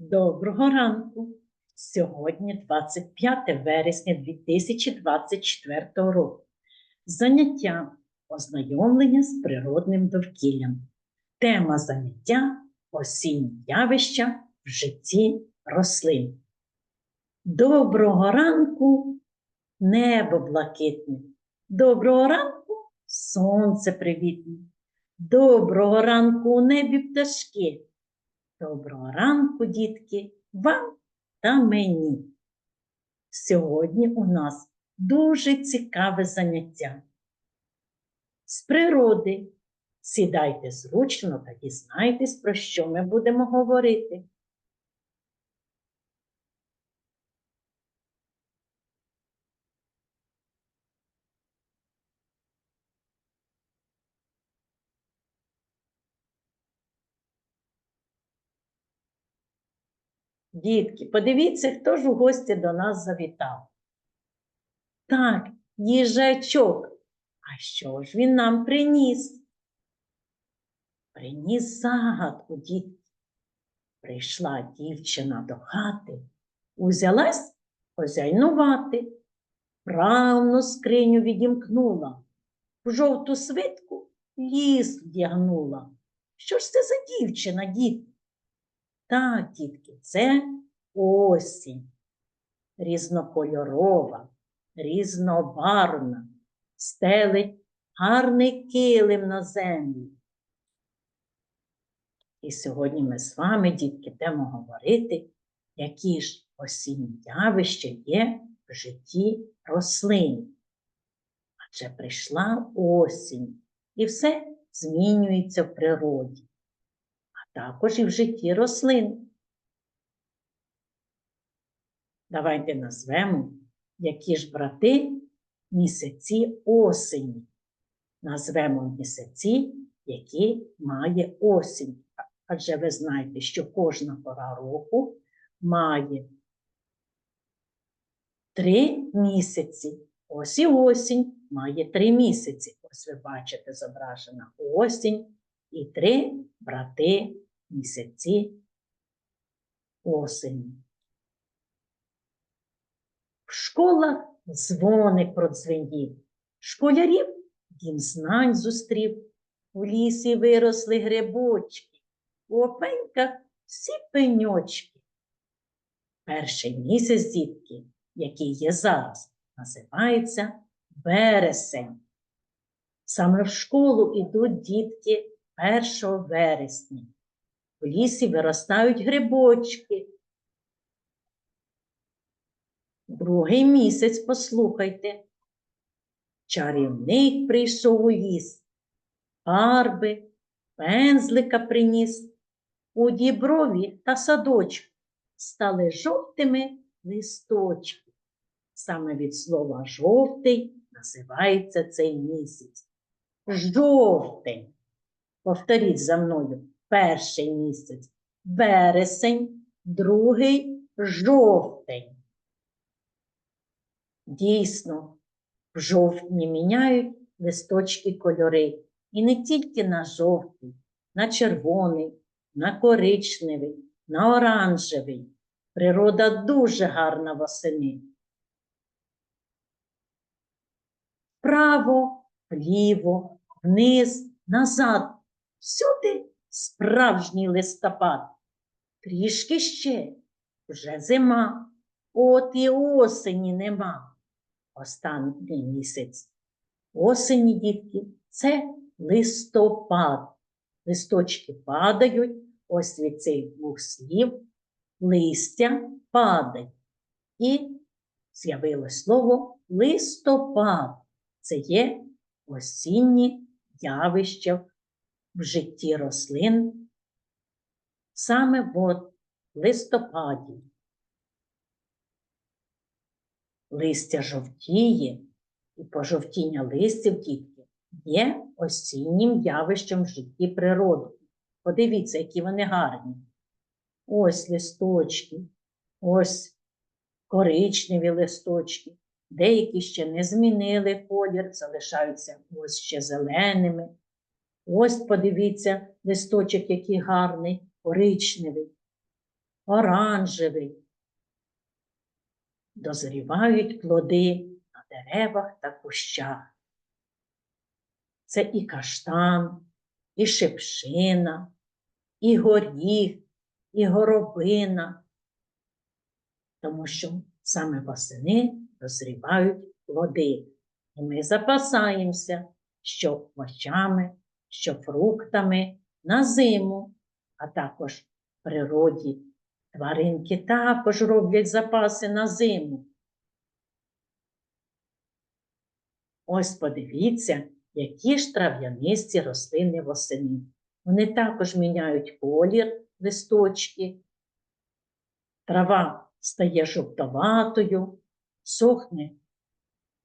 Доброго ранку! Сьогодні 25 вересня 2024 року. Заняття ознайомлення з природним довкіллям. Тема заняття осінні явища в житті рослин. Доброго ранку, небо блакитне. Доброго ранку, сонце привітне. Доброго ранку у небі пташки. Доброго ранку, дітки, вам та мені. Сьогодні у нас дуже цікаве заняття. З природи. Сідайте зручно та дізнайтесь, про що ми будемо говорити. Дітки, подивіться, хто ж у гості до нас завітав. Так, їжачок. А що ж він нам приніс? Приніс загадку, дітки. Прийшла дівчина до хати, узялась хозяйнувати, правну скриню відімкнула, в жовту свитку ліс вдягнула. Що ж це за дівчина, дітки? Так, дітки, це осінь. Різнокольорова, різнобарвна, стелить гарний килим на землі. І сьогодні ми з вами, дітки, будемо говорити, які ж осінні явища є в житті рослин. Адже прийшла осінь, і все змінюється в природі також і в житті рослин. Давайте назвемо, які ж брати місяці осені. Назвемо місяці, які має осінь. Адже ви знаєте, що кожна пора року має три місяці. Ось і осінь має три місяці. Ось ви бачите зображена осінь і три брати місяці осені. В школах дзвоник продзвенів, школярів дім знань зустрів, у лісі виросли грибочки, у опеньках всі пеньочки. Перший місяць, дітки, який є зараз, називається вересень. Саме в школу йдуть дітки 1 вересня. В лісі виростають грибочки. Другий місяць послухайте. Чарівник прийшов у ліс, фарби, пензлика приніс. У діброві та садочку стали жовтими листочки. Саме від слова жовтий називається цей місяць. Жовтень. Повторіть за мною перший місяць вересень, другий жовтень. Дійсно, в жовтні міняють листочки кольори. І не тільки на жовтий, на червоний, на коричневий, на оранжевий. Природа дуже гарна восени. Вправо, вліво, вниз, назад. Всюди справжній листопад. Трішки ще вже зима, от і осені нема. Останній місяць. Осені, дітки, це листопад. Листочки падають, ось від цих двох слів листя падає. І з'явилось слово листопад. Це є осінні явища житті рослин саме в листопаді. Листя жовтіє і пожовтіння листів дітки є осіннім явищем в житті природи. Подивіться, які вони гарні. Ось листочки, ось коричневі листочки. Деякі ще не змінили колір, залишаються ось ще зеленими. Ось подивіться, листочок який гарний, коричневий. оранжевий. Дозрівають плоди на деревах та кущах. Це і каштан, і шипшина, і горіх, і горобина, тому що саме восени дозрівають плоди. І ми запасаємося що овочами, що фруктами на зиму, а також в природі. Тваринки також роблять запаси на зиму. Ось подивіться, які ж трав'янисті рослини восени. Вони також міняють колір листочки. Трава стає жовтоватою, сохне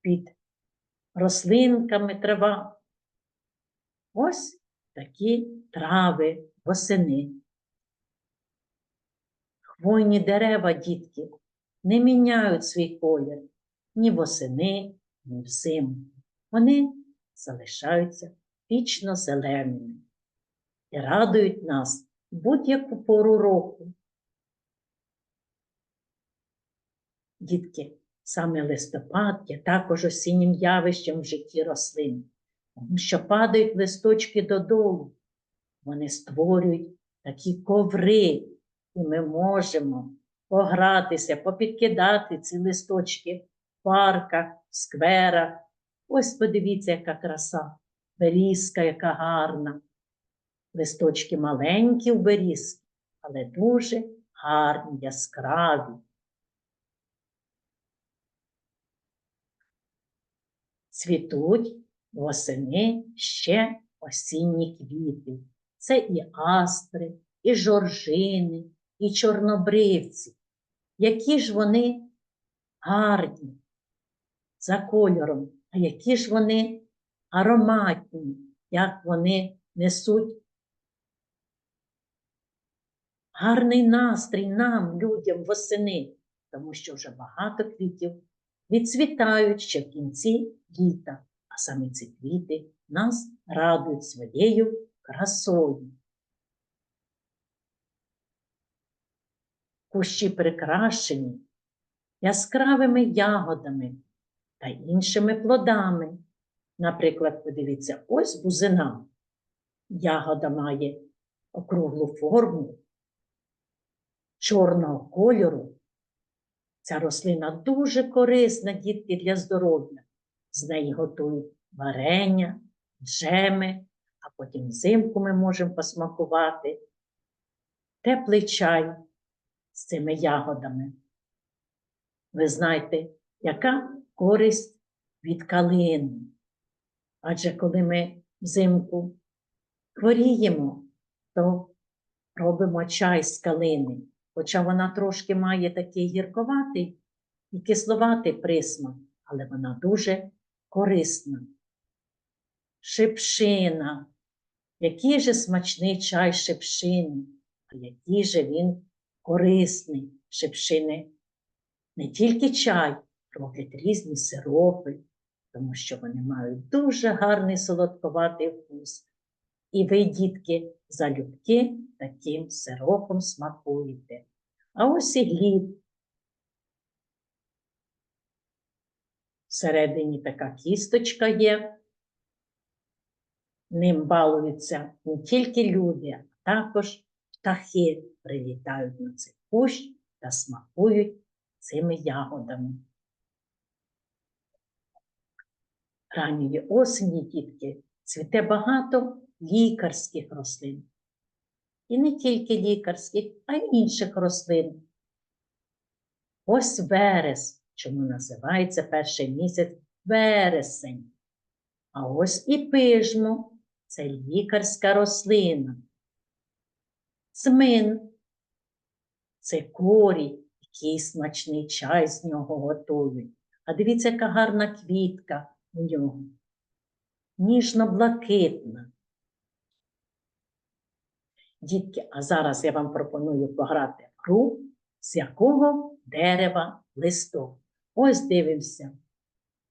під рослинками трава. Ось такі трави восени. Хвойні дерева, дітки, не міняють свій колір ні восени, ні взиму. Вони залишаються вічно зеленими і радують нас будь-яку пору року. Дітки, саме листопад є також осіннім явищем в житті рослин, що падають листочки додолу. Вони створюють такі коври, і ми можемо погратися, попідкидати ці листочки в парках, в скверах. Ось подивіться, яка краса, берізка, яка гарна. Листочки маленькі в берізки, але дуже гарні, яскраві. Цвітуть восени ще осінні квіти. Це і астри, і жоржини, і чорнобривці. Які ж вони гарні за кольором, а які ж вони ароматні, як вони несуть гарний настрій нам, людям восени, тому що вже багато квітів відцвітають ще в кінці літа, а саме ці квіти нас радують своєю красою. Кущі прикрашені яскравими ягодами та іншими плодами. Наприклад, подивіться, ось бузина. Ягода має округлу форму, чорного кольору. Ця рослина дуже корисна, дітки, для здоров'я. З неї готують варення, джеми, а потім взимку ми можемо посмакувати теплий чай з цими ягодами. Ви знаєте, яка користь від калини? Адже коли ми взимку хворіємо, то робимо чай з калини, хоча вона трошки має такий гірковатий і кисловатий присмак, але вона дуже корисна. Шипшина. Який же смачний чай шипшини, а який же він корисний шипшини. Не тільки чай, роблять різні сиропи, тому що вони мають дуже гарний солодковатий вкус. І ви, дітки, залюбки таким сиропом смакуєте. А ось і гліб. Всередині така кісточка є. Ним балуються не тільки люди, а також птахи прилітають на цей кущ та смакують цими ягодами. Ранньої осені, дітки, цвіте багато лікарських рослин. І не тільки лікарських, а й інших рослин. Ось верес, чому називається перший місяць вересень. А ось і пижмо це лікарська рослина. Цмин це корій, який смачний чай з нього готують. А дивіться, яка гарна квітка у нього. Ніжно-блакитна. Дітки, а зараз я вам пропоную пограти в гру, з якого дерева листок. Ось дивимося.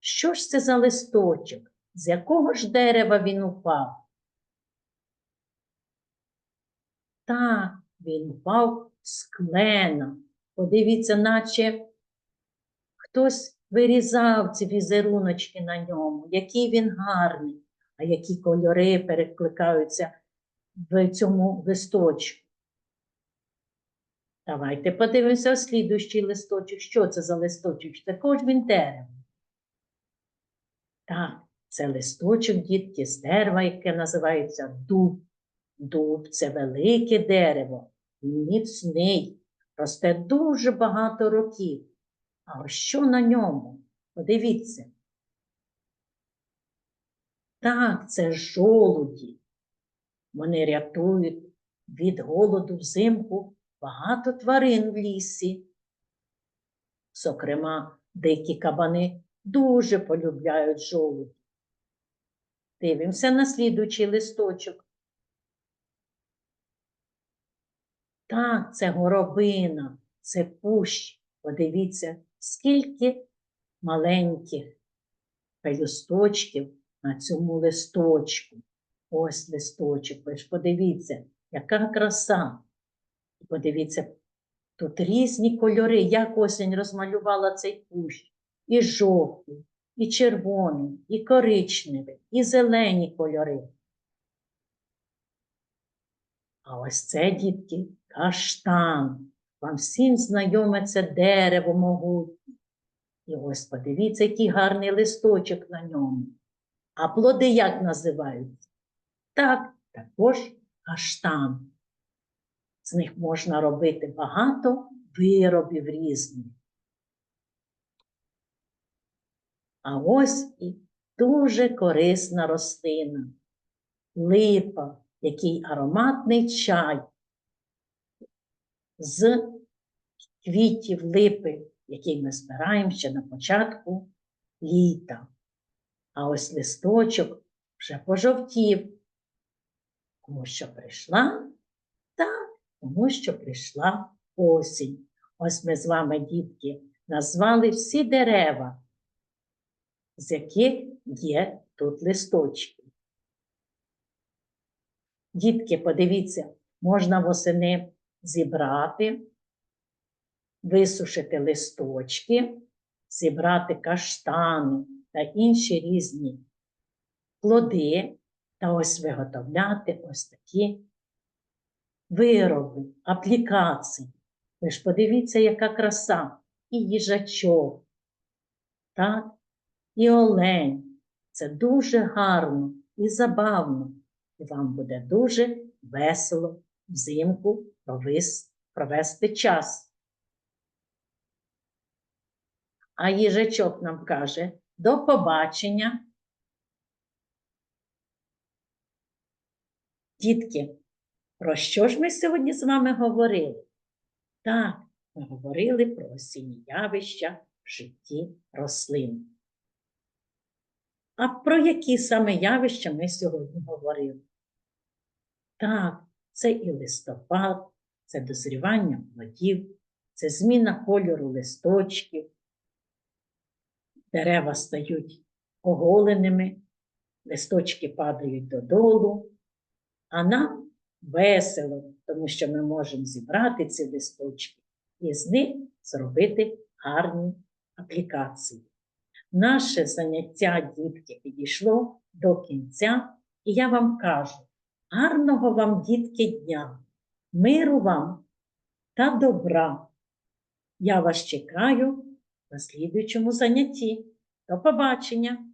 Що ж це за листочок? З якого ж дерева він упав? Так, він впав з клена. Подивіться, наче хтось вирізав ці візеруночки на ньому, який він гарний, а які кольори перекликаються в цьому листочку. Давайте подивимося слідуючий листочок. Що це за листочок? Також він дерево. Так, це листочок, дітки, з дерева, яке називається дуб. Дуб це велике дерево, міцний, росте дуже багато років. А що на ньому? Подивіться. Так, це жолуді. Вони рятують від голоду взимку багато тварин в лісі. Зокрема, дикі кабани дуже полюбляють жолуді. Дивимося на слідуючий листочок. Так, це горобина, це пущ. Подивіться, скільки маленьких пелюсточків на цьому листочку. Ось листочок. Ви ж подивіться, яка краса. Подивіться, тут різні кольори, як осінь розмалювала цей кущ. І жовтий, і червоний, і коричневий, і зелені кольори. А ось це, дітки, каштан. Вам всім знайоме це дерево могутнє. І ось подивіться, який гарний листочок на ньому. А плоди як називаються? Так, також каштан. З них можна робити багато виробів різних. А ось і дуже корисна рослина. Липа, який ароматний чай з квітів липи, який ми збираємо ще на початку літа. А ось листочок вже пожовтів, тому що прийшла тому що прийшла осінь. Ось ми з вами, дітки, назвали всі дерева, з яких є тут листочки. Дітки, подивіться, можна восени зібрати, висушити листочки, зібрати каштани та інші різні плоди, та ось виготовляти ось такі вироби, аплікації. Ви ж подивіться, яка краса, і їжачок, так, і олень. Це дуже гарно і забавно, і вам буде дуже весело взимку провести час. А їжачок нам каже до побачення. Дітки, про що ж ми сьогодні з вами говорили? Так, ми говорили про осінні явища в житті рослин. А про які саме явища ми сьогодні говорили? Так, це і листопад, це дозрівання плодів, це зміна кольору листочків, дерева стають оголеними, листочки падають додолу, а нам весело, тому що ми можемо зібрати ці листочки і з них зробити гарні аплікації. Наше заняття, дітки, підійшло до кінця, і я вам кажу, гарного вам, дітки, дня, миру вам та добра. Я вас чекаю на слідуючому занятті. До побачення!